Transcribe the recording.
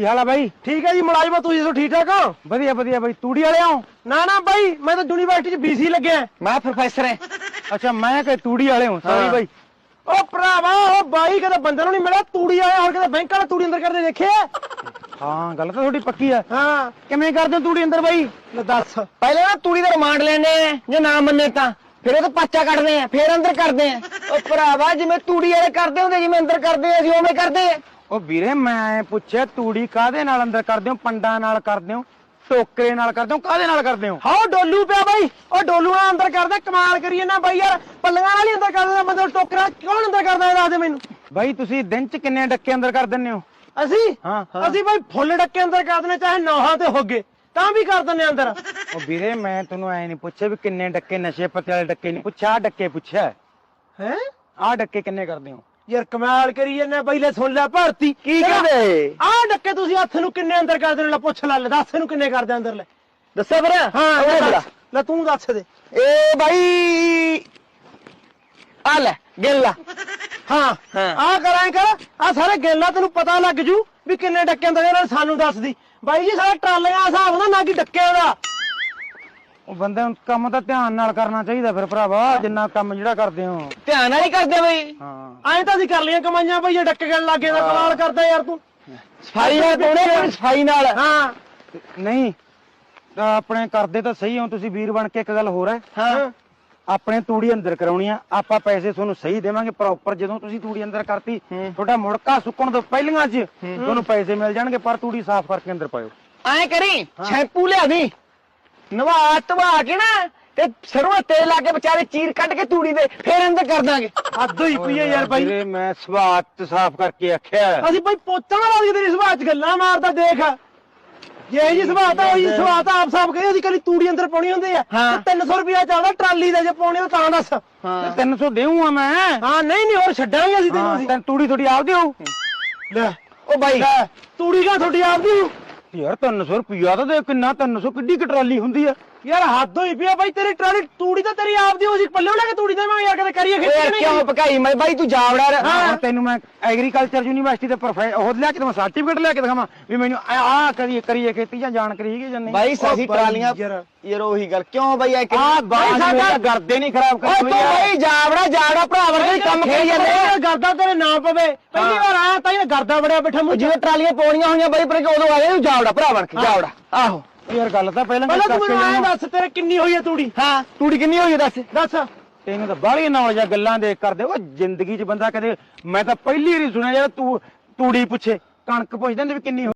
ਕੀ ਹਾਲ ਆ ਬਾਈ? ਠੀਕ ਹੈ ਜੀ ਮੁਲਾਜ਼ਮ ਤੁਸੀਂ ਦੱਸੋ ਠੀਕ ਠਾਕ ਹੋ? ਵਧੀਆ ਵਧੀਆ ਬਾਈ ਤੂੜੀ ਵਾਲੇ ਆਓ ਨਾ ਨਾ ਬਾਈ ਮੈਂ ਤਾਂ ਯੂਨੀਵਰਸਿਟੀ 'ਚ ਬੀਸੀ ਲੱਗਿਆ। ਮੈਂ ਪ੍ਰੋਫੈਸਰ ਹਾਂ। ਅੱਛਾ ਮੈਂ ਕਿ ਤੂੜੀ ਵਾਲੇ ਹਾਂ ਸੌਰੀ ਹਾਂ। ਬਾਈ। ਉਹ ਭਰਾਵਾ ਉਹ ਬਾਈ ਕਦੇ ਬੰਦੇ ਨੂੰ ਨਹੀਂ ਮਿਲਿਆ ਤੂੜੀ ਆਇਆ ਹੋਰ ਕਦੇ ਬੈਂਕ ਵਾਲਾ ਤੂੜੀ ਅੰਦਰ ਕਰਦੇ ਦੇਖਿਆ ਹਾਂ ਗੱਲ ਤਾਂ ਤੁਹਾਡੀ ਪੱਕੀ ਆ। ਹਾਂ। ਕਿਵੇਂ ਕਰਦੇ ਹੋ ਤੂੜੀ ਅੰਦਰ ਬਾਈ? ਲੈ ਦੱਸ। ਪਹਿਲੇ ਨਾ ਤੂੜੀ ਦਾ ਰਿਮਾਂਡ ਲੈਣੇ ਆ ਜੇ ਨਾ ਮੰਨੇ ਤਾਂ। ਫਿਰ ਉਹ ਤੋਂ ਪਾਚਾ ਕੱਢਦੇ ਆ ਫਿਰ ਅੰਦਰ ਕਰਦੇ ਆ। ਉਹ ਭਰਾਵਾ ਜਿਵੇਂ ਤੂੜੀ ਵਾਲੇ ਕਰਦੇ ਹੁੰਦੇ ਜਿਵੇਂ ਅੰਦਰ ਕਰਦੇ ਆ ਅਸੀਂ ਉਵੇਂ ਕਰਦੇ ਆ। ਉਹ ਵੀਰੇ ਮੈਂ ਪੁੱਛਿਆ ਤੂੜੀ ਕਾਦੇ ਨਾਲ ਅੰਦਰ ਕਰਦੇ ਹੋ? ਪੰਡਾਂ ਨਾਲ ਕਰਦੇ ਹੋ? ਟੋਕਰੇ ਨਾਲ ਕਰਦੇ ਹੋ? ਕਾਦੇ ਨਾਲ ਕਰਦੇ ਹੋ? ਹਾਂ ਉਹ ਡੋਲੂ ਪਿਆ ਬਾਈ। ਉਹ ਡੋਲੂ ਨਾਲ ਅੰਦਰ ਕਰਦਾ ਕਮਾਲ ਕਰੀਏ ਨਾ ਬਾਈ ਯਾਰ। ਪੱਲੀਆਂ ਨਾਲ ਹੀ ਅੰਦਰ ਕਰ ਦਿੰਦਾ ਬੰਦਾ ਟੋਕਰਾ ਕੌਣ ਅੰਦਰ ਕਰਦਾ ਇਹ ਦੱਸ ਦੇ ਮੈਨੂੰ? ਬਾਈ ਤੁਸੀਂ ਦਿਨ ਚ ਕਿੰਨੇ ਡੱਕੇ ਅੰਦਰ ਕਰ ਦਿੰਦੇ ਹੋ? ਅਸੀਂ? ਹਾਂ ਅਸੀਂ ਬਾਈ ਫੁੱਲ ਡੱਕੇ ਅੰਦਰ ਕਰ ਦਿੰਦੇ ਚਾਹੇ ਨੌਹਾਂ ਤੇ ਹੋਗੇ। ਤਾਂ ਵੀ ਕਰ ਦਿੰਦੇ ਅੰਦਰ। ਉਹ ਵੀਰੇ ਮੈਂ ਤੁਹਾਨੂੰ ਐ ਨਹੀਂ ਪੁੱਛਿਆ ਵੀ ਕਿੰਨੇ ਡੱਕੇ ਨਸ਼ੇ ਪੱਤੇ ਵਾਲੇ ਡੱਕੇ ਨਹੀਂ ਪੁੱਛਿਆ ਡੱਕੇ ਪੁੱਛਿਆ। ਹੈ? ਆਹ ਡੱਕੇ ਕਿੰਨੇ ਕਰਦੇ ਹੋ? ਯਾਰ ਕਮਾਲ ਕਰੀ ਜੰਨੇ ਬਾਈ ਲੈ ਸੁਣ ਲੈ ਭਰਤੀ। ਕੀ ਕਹਿੰਦੇ? ਆਹ ਡੱਕੇ ਤੁਸੀਂ ਹੱਥ ਨੂੰ ਕਿੰਨੇ ਅੰਦਰ ਕਰਦੇ ਨੇ ਲੈ ਪੁੱਛ ਲੈ ਲੈ ਦੱਸ ਇਹਨੂੰ ਕਿੰਨੇ ਕਰਦੇ ਅੰਦਰ ਲੈ। ਦੱਸਿਆ ਫਿਰ। ਹਾਂ ਲੈ। ਦੱਸ। ਤੂੰ ਦੱਸ ਦੇ। ਏ ਬਾਈ। ਆ ਲੈ ਗਿੱਲਾ ਹਾਂ। ਆਹ ਕਰਾਂ ਕਰ। ਆ ਸਾਰੇ ਗੱਲਾਂ ਤੈਨੂੰ ਪਤਾ ਲੱਗ ਜੂ ਵੀ ਕਿੰਨੇ ਡੱਕੇ ਅੰਦਰ ਨੇ ਸਾਨੂੰ ਦੱਸਦੀ ਬਾਈ ਜੀ ਸਾਡਾ ਟਰਾਲਿਆਂ ਦਾ ਹਿਸਾਬ ਨਾ ਨਾ ਕਿ ਡੱਕਿਆਂ ਦਾ। ਉਹ ਬੰਦੇ ਨੂੰ ਕੰਮ ਤਾਂ ਧਿਆਨ ਨਾਲ ਕਰਨਾ ਚਾਹੀਦਾ ਫਿਰ ਭਰਾਵਾ ਜਿੰਨਾ ਕੰਮ ਜਿਹੜਾ ਕਰਦੇ ਹੋ। ਧਿਆਨ ਨਾਲ ਹੀ ਕਰਦੇ ਬਈ। ਹਾਂ। ਐਂ ਤਾਂ ਅਸੀਂ ਕਰ ਲਈਆਂ ਕਮਾਈਆਂ ਬਈ ਡੱਕੇ ਗਣ ਲੱਗੇ ਦਾ ਕਮਾਲ ਕਰਦਾ ਯਾਰ ਤੂੰ। ਸਫ਼ਾਈ ਨਾਲ ਪਾਉਣੇ ਸਫ਼ਾਈ ਨਾਲ। ਹਾਂ। ਨਹੀਂ ਤਾਂ ਆਪਣੇ ਕਰਦੇ ਤਾਂ ਸਹੀ ਹੋ ਤੁਸੀਂ ਵੀਰ ਬਣ ਕੇ ਇੱਕ ਗੱਲ ਹੋਰ ਹੈ। ਹਾਂ। ਆਪਣੇ ਤੂੜੀ ਅੰਦਰ ਕਰਾਉਣੀ ਆ ਆਪਾਂ ਪੈਸੇ ਤੁਹਾਨੂੰ ਸਹੀ ਦੇਵਾਂਗੇ ਪ੍ਰੋਪਰ ਜਦੋਂ ਤੁਸੀਂ ਤੂੜੀ ਅੰਦਰ ਕਰਤੀ ਤੁਹਾਡਾ ਮੁੜਕਾ ਸੁੱਕਣ ਤੋਂ ਪਹਿਲੀਆਂ 'ਚ ਤੁਹਾਨੂੰ ਪੈਸੇ ਮਿਲ ਜਾਣਗੇ ਪਰ ਤੂੜੀ ਸਾਫ਼ ਕਰਕੇ ਅੰਦਰ ਪਾਇਓ। ਐਂ ਕਰੀ ਸ਼ੈਂਪੂ ਲਿਆ ਦੀ। ਨਵਾ ਧਵਾ ਕੇ ਨਾ ਤੇ ਸਰੋਂ ਦਾ ਤੇਲ ਲਾ ਕੇ ਵਿਚਾਰੇ ਚੀਰ ਕੱਢ ਕੇ ਤੂੜੀ ਦੇ ਫੇਰ ਅੰਦਰ ਕਰ ਦਾਂਗੇ। ਹੱਦ ਹੋਈ ਪਈ ਹੈ ਯਾਰ ਬਾਈ। ਵੀਰੇ ਮੈਂ ਸਵਾਤ ਸਾਫ਼ ਕਰਕੇ ਆਖਿਆ। ਅਸੀਂ ਬਾਈ ਪੋਚਾਂ ਲਾ ਕੇ ਤੇਰੀ ਸੁਭਾਅ ਚ ਗੱਲਾਂ ਮਾਰਦਾ ਦੇਖ। ਇਹ ਜੀ ਸੁਭਾਅ ਤਾਂ ਉਹੀ ਸੁਭਾਅ ਤਾਂ ਆਪ ਸਾਫ਼ ਕਹੇ ਅਸੀਂ ਕਲੀ ਤੂੜੀ ਅੰਦਰ ਪਾਉਣੀ ਹੁੰਦੀ ਆ ਹਾਂ। ਤੇ 300 ਰੁਪਿਆ ਚੱਲਦਾ ਟਰਾਲੀ ਦਾ ਜੇ ਪਾਉਣੇ ਤਾਂ ਦੱਸ। ਹਾਂ। 300 ਦੇਊਂਗਾ ਮੈਂ? ਹਾਂ ਨਹੀਂ ਨਹੀਂ ਹੋਰ ਛੱਡਾਂਗੇ ਅਸੀਂ ਤੈਨੂੰ ਹਾਂ ਅਸੀਂ। ਤੈਨੂੰ ਤੂੜੀ ਥੋੜੀ ਆਪਦੀ ਹੋਊ ਲੈ। ਉਹ ਬਾਈ। ਲੈ ਤੂੜੀ ਕਾ ਤੁਹਾਡੀ ਆਪਦੀ ਹੋਊ? ਯਾਰ 300 ਰੁਪਿਆ ਤਾਂ ਦੇ ਕਿੰਨਾ 300 ਕਿੱਡੀ ਕੁ ਟਰਾਲੀ ਹੁੰਦੀ ਆ? ਯਾਰ ਹੱਦ ਹੋਈ ਪਈ ਆ ਬਾਈ ਤੇਰੀ ਟਰਾਲੀ ਤੂੜੀ ਤਾਂ ਤੇਰੀ ਆਪਦੀ ਹੋ ਸੀ ਪੱਲੇ ਲੈ ਕੇ ਤੂੜੀ ਦੇਵਾਂਗੇ ਯਾਰ ਕਦੇ ਕਰੀਏ ਖੇਤੀ ਓਏ ਕਿ ਕਿਉਂ ਪਕਾਈ ਮੈਂ ਬਾਈ ਤੂੰ ਜਾਵੜਾ ਤੈਨੂੰ ਮੈਂ ਐਗਰੀਕਲਚਰ ਯੂਨੀਵਰਸਿਟੀ ਦੇ ਪ੍ਰੋਫੈਸਰ ਉਹ ਲਿਆ ਕੇ ਦਵਾਂ ਸਰਟੀਫਿਕੇਟ ਲਿਆ ਕੇ ਦਿਖਾਵਾਂ ਵੀ ਮੈਨੂੰ ਆ ਕਰੀਏ ਕਰੀਏ ਖੇਤੀ ਜਾਂ ਜਾਣਕਾਰੀ ਹੈਗੀ ਜਾਂ ਨਹੀਂ। ਬਾਈ ਬਾਈ ਟਰਾਲੀਆਂ ਯਾਰ। ਯਾਰ ਉਹੀ ਗੱਲ ਕਿਉਂ ਬਾਈ ਐ ਆ ਬਾਈ ਸਾਡਾ ਸਾਡਾ ਗਰਦੇ ਨਹੀਂ ਖਰਾਬ ਓਏ ਤੂੰ ਬਾਈ ਜਾਵੜਾ ਜਾਵੜਾ ਭਰਾ ਵਰਗਾ ਹੀ ਕੰਮ ਕਰੀ ਜਾਂਦੇ ਆ। ਗਰਦਾ ਤੇਰੇ ਨਾ ਪਵੇ? ਪਹਿਲੀ ਵਾਰ ਆਇਆ ਤਾਂ ਇਹ ਗਰਦਾ ਬੜਿਆ ਬੈਠਾ ਮੁੰਡਾ ਜਿਵੇਂ ਟਰਾਲੀਆਂ ਪਾਉਣੀਆਂ ਹੋਈਆਂ ਬਾਈ ਪਰ ਕਿ ਉਦੋਂ ਆਏ ਤੂੰ ਜਾਵੜਾ ਭਰਾ ਬਣ ਕੇ ਜਾਵੜਾ ਆਹੋ। ਯਾਰ ਗੱਲ ਤਾਂ ਪਹਿਲਾਂ ਪਹਿਲਾਂ ਤੂੰ ਮੈਨੂੰ ਐਂ। ਦੱਸ ਤੇਰੇ ਕਿੰਨੀ ਹੋਈ ਹੈ ਤੂੜੀ? ਹਾਂ। ਤੂੜੀ ਕਿੰਨੀ ਹੋਈ ਹੈ ਦੱਸ ਦੱਸ। ਤੈਨੂੰ ਤਾਂ ਬਾਹਲੀ ਨੌਲੇਜ ਆ ਗੱਲਾਂ ਦੇ ਕਰਦੇ। ਉਹ ਜ਼ਿੰਦਗੀ 'ਚ ਬੰਦਾ ਕਦੇ ਮੈਂ ਤਾਂ ਪਹਿਲੀ ਵਾਰੀ ਸੁਣਿਆ ਯਾਰ ਤੂੰ ਤੂੜੀ ਪੁੱਛੇ। ਕਣਕ ਪੁੱਛਦੇ ਨੇ ਵੀ ਕਿੰਨੀ